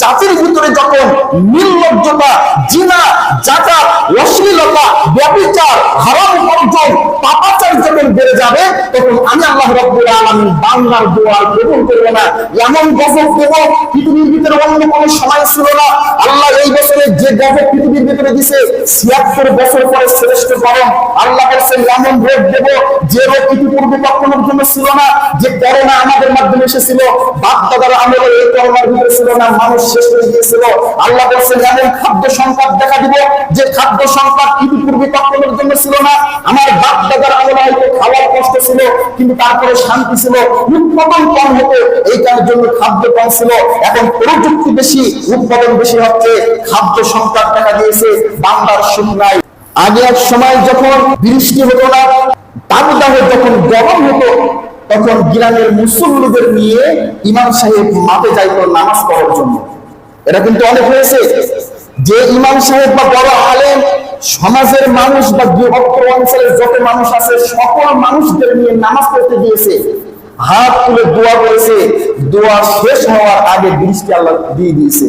জাতির ভিতরে যখন নির্লজ্জতা, জিনা জাকাত অশ্লীলতা, ব্যবিচার, হারাম অর্জন পাপাচার যখন বেড়ে যাবে, তখন আমি আল্লাহ রব্বুল আলামিন বাংলার দোয়া কবুল করব না। এমন গজব দেব, পৃথিবীর ভিতরে অন্য কোনো সময় ছিল না। আল্লাহ এই বছরে যে গজব পৃথিবীর ভিতরে দিছে, ছিয়াত্তর বছর পরে শ্রেষ্ঠ গরম। আল্লাহ বলছেন, এমন রোগ দেব যে রোগ ইতিপূর্বে কখনোর জন্য ছিল না, যে করোনা আমাদের মাধ্যমে এসেছিল। বাপ দাদার আমলে এই করোনার ভিতরে ছিল না, মানুষ শেষ হয়ে গিয়েছিল আল্লাহ বলছেন, এমন খাদ্য সংকট দেখা দিব যে খাদ্য সংকট কখনোর জন্য ছিল না। আমার বাপ দাদার হয়তো খাওয়ার কষ্ট ছিল, কিন্তু তারপরে শান্তি ছিল। উৎপাদন কম হতো এইটার জন্য খাদ্য কম ছিল। এখন প্রযুক্তি বেশি, উৎপাদন বেশি হচ্ছে। খাদ্য সংকট দেখা দিয়েছে বাংলার আগে এক সময় যখন বৃষ্টি হতো না দাবদাহ যখন গরম হতো, তখন গ্রামের মুসল্লিদের নিয়ে ইমাম সাহেব মাঠে যাইতো নামাজ পড়ার জন্য। এটা কিন্তু অনেক হয়েছে। যে ইমাম সাহেব বা বড় আলেম, সমাজের মানুষ বা বৃহত্তর অঞ্চলের যত মানুষ আছে, সকল মানুষদের নিয়ে নামাজ পড়তে গিয়েছে। হাত তুলে দোয়া করেছে। দোয়া শেষ হওয়ার আগে বৃষ্টি আল্লাহ দিয়ে দিয়েছে।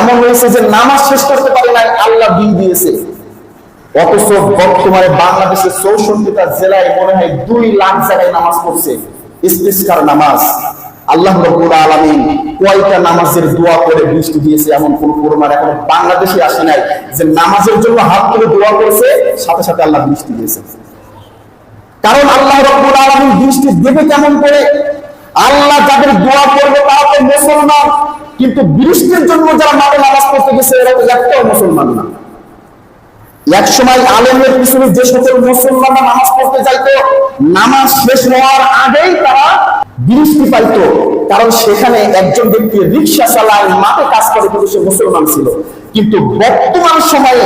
এমন হয়েছে যে নামাজ শেষ করতে পারে নাই, আল্লাহ দিয়ে দিয়েছে। অথচ বর্তমানে বাংলাদেশের চৌষট্টিটা জেলায় মনে হয় দুই লাখ জায়গায় নামাজ পড়ছে। ইস্তিস্কার নামাজ। আল্লাহ রব্বুল আলামিন কয়টা নামাজের দোয়া করে বৃষ্টি দিয়েছে এমন কোন প্রমাণ এখন বাংলাদেশে আসে নাই যে নামাজের জন্য হাত তুলে দোয়া করেছে, সাথে সাথে আল্লাহ বৃষ্টি দিয়েছে। কারণ আল্লাহ রব্বুল আলামিন বৃষ্টি দেবে কেমন করে? আল্লাহ যাদের দোয়া করবে তারা তো মুসলমান, কিন্তু বৃষ্টির জন্য যারা মাঠে নামাজ পড়তে গেছে, এরা তো একটাও মুসলমান না। এক সময় আলেমের পিছনে যে সকল মুসলমানরা নামাজ পড়তে যাইতো, নামাজ শেষ হওয়ার আগেই তারা বৃষ্টি পাইতো, কারণ সেখানে একজন ব্যক্তি রিক্সা চালায়, মাঠে কাজ করে কিন্তু সে মুসলমান ছিল। কিন্তু বর্তমান সময়ে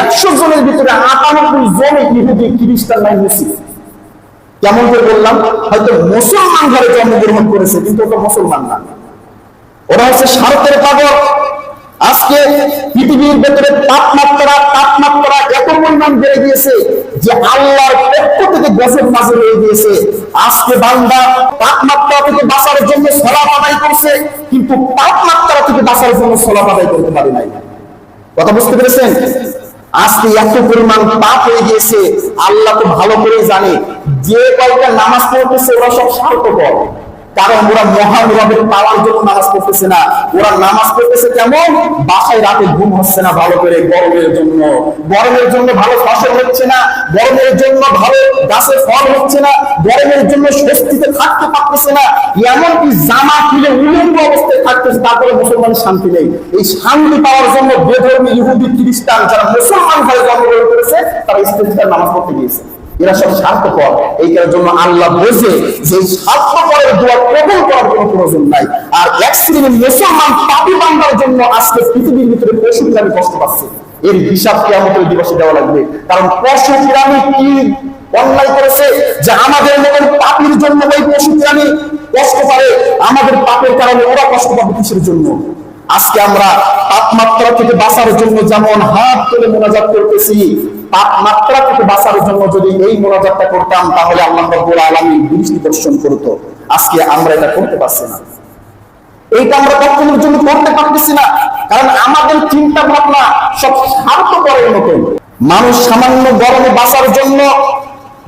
একশো জনের ভিতরে আটানব্বই জন ইহুদি, খ্রিস্টান নাই মুসলিম। কেমন করে বললাম? হয়তো মুসলমান ঘরে জন্মগ্রহণ করেছে, কিন্তু ওটা মুসলমান না। ওরা হচ্ছে স্বার্থের পাগল। আজকে পৃথিবীর ভেতরে তাপমাত্রা তাপমাত্রা এত পরিমাণ বেড়ে গিয়েছে যে আল্লাহর গজব নাজিল হয়ে গিয়েছে। আজকে বান্দা তাপমাত্রা থেকে বাঁচার জন্য সলাপ আদায় করছে, কিন্তু তাপমাত্রা থেকে বাঁচার জন্য সলাপ আদায় করতে পারে নাই। কথা বুঝতে পেরেছেন? আজকে এত পরিমাণ পাপ হয়ে গিয়েছে, আল্লাহ তো ভালো করে জানে, যে কয়েকটা নামাজ পড়তেছে ওরা সব স্বার্থপর। কারণ ওরা মহান রবের পাওয়ার জন্য নামাজ পড়তেছে না। ওরা নামাজ পড়তেছে কেমন? বাসায় রাতে ঘুম হচ্ছে না ভালো করে, গরমের জন্য। গরমের জন্য ভালো ফসল হচ্ছে না, গরমের জন্য ভালো গাছে ফল হচ্ছে না, গরমের জন্য স্বস্তিতে থাকতে পারতেছে না। এমনকি জামা খুলে উলঙ্গ অবস্থায় থাকতেছে, তারপরে মুসলমানের শান্তি নেই। এই শান্তি পাওয়ার জন্য বেধর্মী ইহুদি খ্রিস্টান যারা মুসলমান ঘরে জন্মগ্রহণ করেছে, তারা ইস্তেফার নামাজ পড়তে গিয়েছে। এরা সব স্বার্থপর। এইটার জন্য আল্লাহ বোঝে যে স্বার্থপরের দোয়া কবল করার কোনো প্রয়োজন নাই। আর এক শ্রেণির মুসলমান পাপি বান্দার জন্য আজকে পৃথিবীর ভিতরে পশু প্রাণী কষ্ট পাচ্ছে। এর হিসাব কেমন দিবসে দেওয়া লাগবে। কারণ পশু প্রাণী কি অন্যায় করেছে? যে আমাদের মতন পাপির জন্য ওই পশু প্রাণী কষ্ট পারে আমাদের পাপের কারণে ওরা কষ্ট পাবে কিসের জন্য? আজকে আমরা তাপমাত্রা থেকে বাঁচার জন্য যেমন হাত তুলে মোনাজাত করতেছি তাপমাত্রা থেকে বাঁচার জন্য যদি এই মোনাজাতটা করতাম, তাহলে আল্লাহ রাব্বুল আলামিন বৃষ্টি বর্ষণ করতো। আজকে আমরা এটা করতে পারছি না। এইটা আমরা কখনোর জন্য করতে পারতেছি না। কারণ আমাদের চিন্তা ভাবনা সব স্বার্থপরের মতন মানুষ সামান্য গরমে বাঁচার জন্য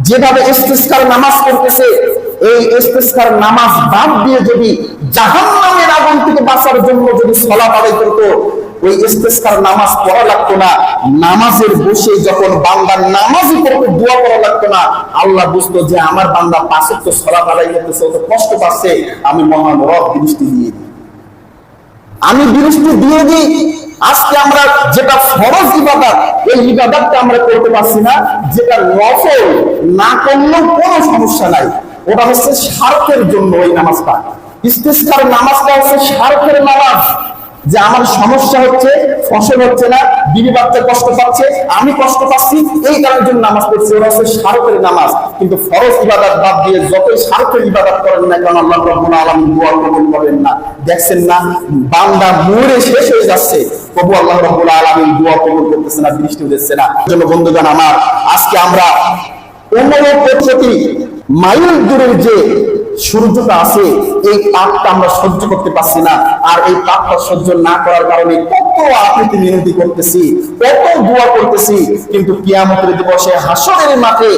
যেভাবে ইস্তিস্কার নামাজ পড়তেছে, এই ইস্তিস্কার নামাজ বাদ দিয়ে যদি জাহান্নামের আগুন থেকে বাঁচার জন্য যদি সলাপ আদায় করতো ওই ইস্তিস্কার নামাজ পড়া লাগতো না। নামাজের বসে যখন বান্দার নামাজই পড়তে, দোয়া করা লাগতো না। আল্লাহ বুঝতো যে আমার বান্দা পাশে তো সলাপ আদায় করতেছে, ও তো কষ্ট পাচ্ছে। আমি মহান রব দৃষ্টি দিয়ে দিই। আমি বৃষ্টি দিয়ে দিই, আজকে আমরা যেটা ফরজ ইবাদত, এই ইবাদতটা আমরা করতে পারছি না। যেটা নফল, না করলেও কোনো সমস্যা নাই। ওটা হচ্ছে স্বার্থের জন্য ওই নামাজটা। ইস্তেস্কার নামাজটা হচ্ছে স্বার্থের নামাজ। যে আমার সমস্যা হচ্ছে, ফসল হচ্ছে না, বিবি বাচ্চা কষ্ট পাচ্ছে, আমি কষ্ট পাচ্ছি, এই কারণের জন্য নামাজ পড়ছি। ওরা হচ্ছে স্বার্থের নামাজ। কিন্তু ফরজ ইবাদত বাদ দিয়ে যতই স্বার্থের ইবাদত করেন না কারণ আল্লাহ রব্বুল আলম দোয়া কবুল করেন না। দেখছেন না, বান্দা মরে শেষ হয়ে যাচ্ছে। তবু আল্লাহ রব্বুল আলামিন দোয়া কবুল করতেছে না, বৃষ্টি দিচ্ছে না। জন্য বন্ধুগণ, আমার আজকে আমরা অন্য কোটি মাইল দূরের যে সূর্যটা আছে এই তাপটা আমরা সহ্য করতে পারছি না। আর এই তাপটা সহ্য না করার কারণে কত আকৃতি মিনতি করতেছি, কত দোয়া করতেছি, কিন্তু কিয়ামতের দিবসে হাসরের মাঠে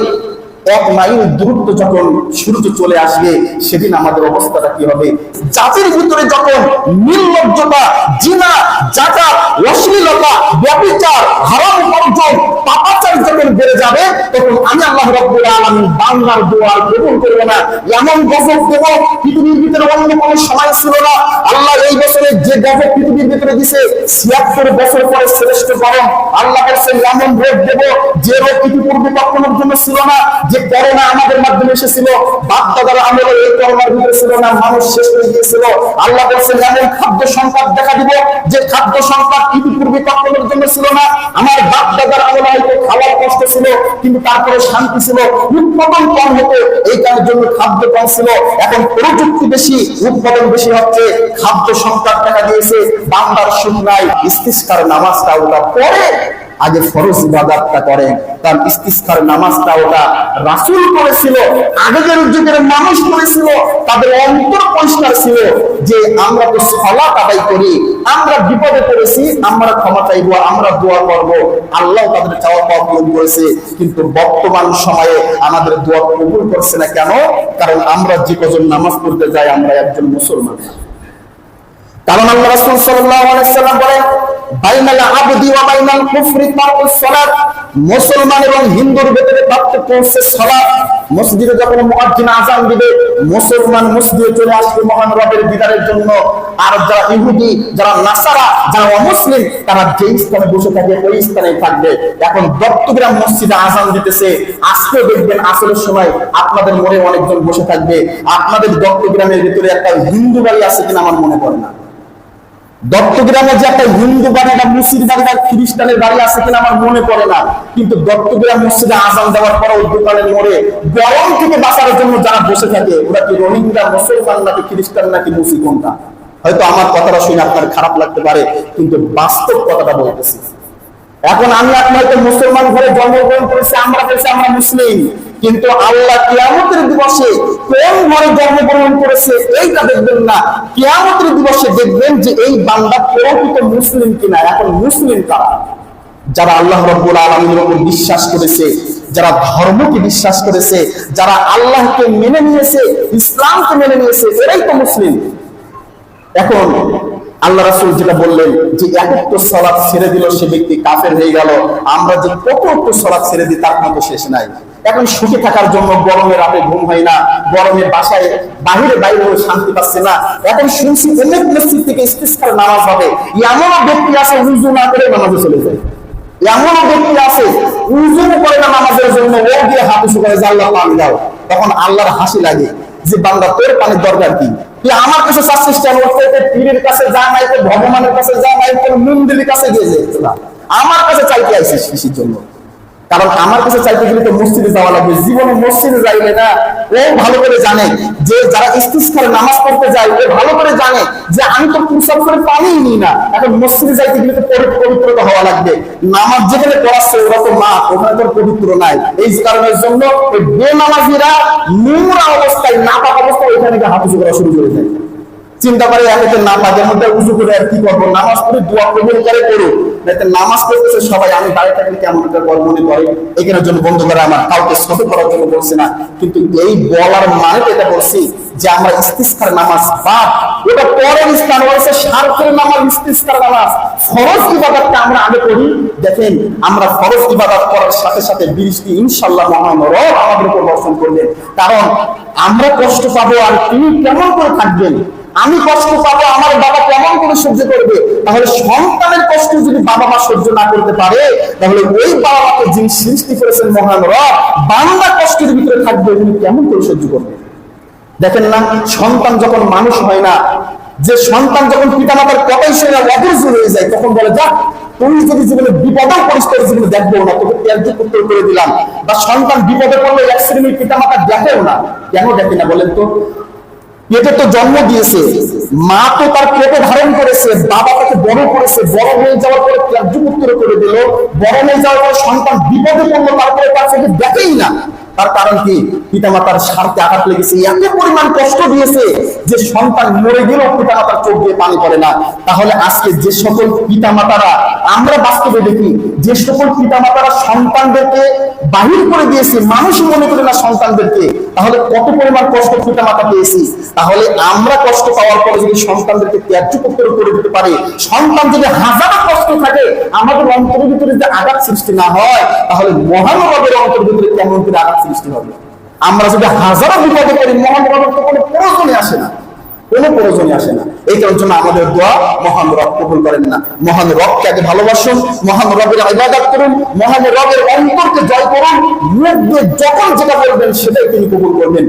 এক মাইল দূরত্ব যখন সূর্য চলে আসবে, সেদিন আমাদের অবস্থাটা কি হবে? জাতির ভিতরে যখন নির্লজ্জতা, জিনা, জাকাত, অশ্লীলতা, ব্যভিচার হারাম উপার্জন পাপাচার যখন বেড়ে যাবে, তখন আমি আল্লাহ রব্বুল আলামিন বাংলার কবুল করব না। এমন গজব পৃথিবীর ভিতরে অন্য কোনো সময় ছিল না। আল্লাহ এই বছরে যে গজব পৃথিবীর ভিতরে দিছে, ছিয়াত্তর বছর পরে শ্রেষ্ঠ গরম আল্লাহ এমন রোগ দেব, যে রোগ ইতিপূর্বে কখনোর জন্য ছিল না, যে করোনা আমাদের মাধ্যমে এসেছিল। বাপ দাদার আমলে এই করোনার ভিতরে ছিল না, মানুষ শেষ হয়ে গিয়েছিল আল্লাহ বলছেন, এমন খাদ্য সংকট দেখা দিব, যে খাদ্য সংকট ইতিপূর্বে কখনোর জন্য ছিল না। আমার বাপ দাদার আমলে হয়তো খাওয়ার কষ্ট ছিল, কিন্তু তারপরে শান্তি ছিল, উৎপাদন কম হতো, এই কারণের জন্য খাদ্য কম ছিল। এখন প্রযুক্তি বেশি, উৎপাদন বেশি হচ্ছে, খাদ্য সংকট দেখা দিয়েছে, বান্দার সুন্দর ইস্তিস্কার নামাজটা ওটা পরে আগে ফরজ ইবাদতটা করেন, তার ইস্তিসকার নামাজটা ওটা রাসূল করেছিল আগের যুগের মানুষ করেছিল, তাদের অন্তর পরিষ্কার ছিল যে আমরা তো সালাত আদায় করি, আমরা বিপদে পড়েছি, আমরা ক্ষমা চাইব, আমরা দোয়া করব। আল্লাহ তাদের চাওয়া পাওয়া পূরণ করেছে, কিন্তু বর্তমান সময়ে আমাদের দোয়া কবুল করছে না কেন? কারণ আমরা যে কজন নামাজ পড়তে যাই, আমরা একজন মুসলমান। কারণ আল্লাহ রাসূল সাল্লাল্লাহু আলাইহি সাল্লাম বলেন মুসলমান এবং হিন্দুর ভিতরে পার্থক্য হচ্ছে সালাত। মসজিদে যখন মুয়াজ্জিন আযান দিবে, মুসলমান মসজিদে চলে আসবে মহান রবের দিদারের জন্য। আর যারা ইহুদি, যারা নাসারা, যারা অমুসলিম, তারা যে স্থানে বসে থাকে ওই স্থানে থাকবে। এখন দত্তগ্রাম মসজিদে আযান দিতেছে। আজকে দেখবেন আসলের সময় আপনাদের মনে অনেকজন বসে থাকবে। আপনাদের দত্তগ্রামের ভিতরে একটা হিন্দু বাড়ি আছে কিনা আমার মনে পড়ে না। দত্তগ্রামে যে একটা হিন্দু বাড়ি বা মুসলিম বাড়ি বা খ্রিস্টানের বাড়ি আছে কিনা আমার মনে পড়ে না। কিন্তু দত্তগ্রাম মসজিদে আজান দেওয়ার পর ওই দোকানের মোড়ে গরম থেকে বাঁচার জন্য যারা বসে থাকে, ওরা কি রোহিঙ্গা, মুসলমান নাকি খ্রিস্টান নাকি মুসলিম কোনটা হয়তো আমার কথাটা শুনে আপনার খারাপ লাগতে পারে, কিন্তু বাস্তব কথাটা বলতেছি। এখন আমি আপনি হয়তো মুসলমান ঘরে জন্মগ্রহণ করেছি, আমরা বলছি আমরা মুসলিম। কিন্তু আল্লাহ কিয়ামতের দিবসে কোন ঘরে জন্মগ্রহণ করেছে এইটা দেখবেন না। কিয়ামতের দিবসে দেখবেন যে এই বান্দা প্রকৃত মুসলিম কিনা, এখন মুসলিম কারা? যারা আল্লাহ রব্বুল আলমীর উপর বিশ্বাস করেছে, যারা ধর্মকে বিশ্বাস করেছে, যারা আল্লাহকে মেনে নিয়েছে, ইসলামকে মেনে নিয়েছে, এরাই তো মুসলিম। এখন আল্লাহ রাসূল যেটা বললেন যে একত্র সলাৎ ছেড়ে দিল সে ব্যক্তি কাফের হয়ে গেল, আমরা যে কত একটু সলাৎ ছেড়ে দিই তার মতো শেষ নাই। এখন সুখে থাকার জন্য গরমে রাতে ঘুম হয় না, গরমে বাসায় বাহিরে বাইরে শান্তি পাচ্ছে না। এখন শুনছি অনেক মসজিদ থেকে ইস্তিস্কার নামাজ হবে। এমনও ব্যক্তি আছে উজু না করে নামাজে চলে যায়। এমনও ব্যক্তি আছে উজু করে না নামাজের জন্য ও দিয়ে হাত উঁচু করে যে আল্লাহ পানি দাও। তখন আল্লাহর হাসি লাগে যে বাংলা তোর পানির দরকার কি? তুই আমার কাছে চাচ্ছিস কেন পীরের কাছে যা নাই তো ভগবানের কাছে যা নাই তো মন্দিরের কাছে গিয়ে যেত আমার কাছে চাইতে আইসিস কৃষির জন্য। কারণ আমার কাছে চাইতে গেলে তো মসজিদে যাওয়া লাগবে। জীবনে মসজিদে যাইবে না, ও ভালো করে জানে যে যারা ইস্তিস্কারে নামাজ পড়তে যায়, ও ভালো করে জানে যে আমি তো প্রসাব করে পানিই নিই না। এখন মসজিদে যাইতে গেলে তো পবিত্রতা হওয়া লাগবে। নামাজ যেখানে পড়াচ্ছে, ওরা তো মা, ওখানে তো পবিত্র নাই। এই কারণের জন্য ওই বেনামাজিরা নোংরা অবস্থায়, নাপাক অবস্থায় ওইখানে গিয়ে হাত করা শুরু করে দেয়। চিন্তা করে একে না পাকে মধ্যে উজু করে আর কি করব? নামাজ পড়ে দোয়া কবুল করে করো যাতে নামাজ পড়তেছে সবাই, আমি বাড়ি থাকলে কেমন একটা কর মনে করে। এখানের জন্য বন্ধ করে আমার কাউকে ছোট করার জন্য বলছি না। কিন্তু এই বলার মানে এটা বলছি, যে আমরা ইস্তিস্কার নামাজ বাদ, ওটা পরের স্থান রয়েছে স্বার্থের নামাজ, ইস্তিস্কার নামাজ। ফরজ ইবাদতটা আমরা আগে করি দেখেন, আমরা ফরজ ইবাদত করার সাথে সাথে বৃষ্টি ইনশাল্লাহ মহান রব আমাদের উপর বর্ষণ করবেন। কারণ আমরা কষ্ট পাবো আর তিনি কেমন করে থাকবেন? আমি কষ্ট পাবো, আমার বাবা কেমন করে সহ্য করবে? তাহলে সন্তানের কষ্ট যদি বাবা মা সহ্য না করতে পারে, তাহলে ওই বাবা মাকে যিনি সৃষ্টি করেছেন মহান বাংলা কষ্টের ভিতরে থাকবে, উনি কেমন করে সহ্য করবে? দেখেন না, সন্তান যখন মানুষ হয় না, যে সন্তান যখন পিতামাতার কথাই শুনে অধৈর্য হয়ে যায়, তখন বলে যা তুমি যদি জীবনে বিপদও পরিস্থিতি জীবনে দেখব না, তোকে ত্যায্য করতে করে দিলাম। বা সন্তান বিপদে পড়লে এক শ্রেণির পিতামাতা দেখেও না। কেন দেখে না বলেন তো? পেটে তো জন্ম দিয়েছে। মা তো তার পেটে ধারণ করেছে, বাবা তাকে বড় করেছে, বড় হয়ে যাওয়ার পরে পুত্র করে দিল, বড় হয়ে যাওয়ার পরে সন্তান বিপদে পড়ল, তারপরে তার চোখে দেখেই না। তার কারণ কি? পিতামাতার স্বার্থে আঘাত লেগেছে, এত পরিমাণ কষ্ট দিয়েছে যে সন্তান মরে গেলেও পিতামাতার চোখ দিয়ে পানি পড়ে না। তাহলে আজকে যে সকল পিতামাতারা, আমরা বাস্তবে দেখি, যে সকল পিতামাতারা সন্তানদেরকে বাহির করে দিয়েছে, মানুষ মনে করে না সন্তানদেরকে, তাহলে কত পরিমাণ কষ্ট পিতামাতা পেয়েছি? তাহলে আমরা কষ্ট পাওয়ার পরে যদি সন্তানদেরকে ত্যায্য করতে করে দিতে পারি, সন্তান যদি হাজারো কষ্ট থাকে, আমাদের অন্তরের ভিতরে যে আঘাত সৃষ্টি না হয়, তাহলে মহানবাবের অন্তরের ভিতরে কেমন করে আঘাত সৃষ্টি হবে আমরা যদি হাজারো বিপদে করি মহানবাবের তো কোনো প্রয়োজনে আসে না। কোনো প্রয়োজনে আসে না। এই কারণ জন্য আমাদের দোয়া, মহান রব কবুল করেন না। মহান রবকে আগে ভালোবাসুন, মহান রবের আবাদাত করুন, মহান রবের অন্তরকে জয় করুন মুখ যখন যেটা করবেন, সেটাই তিনি কবুল করবেন।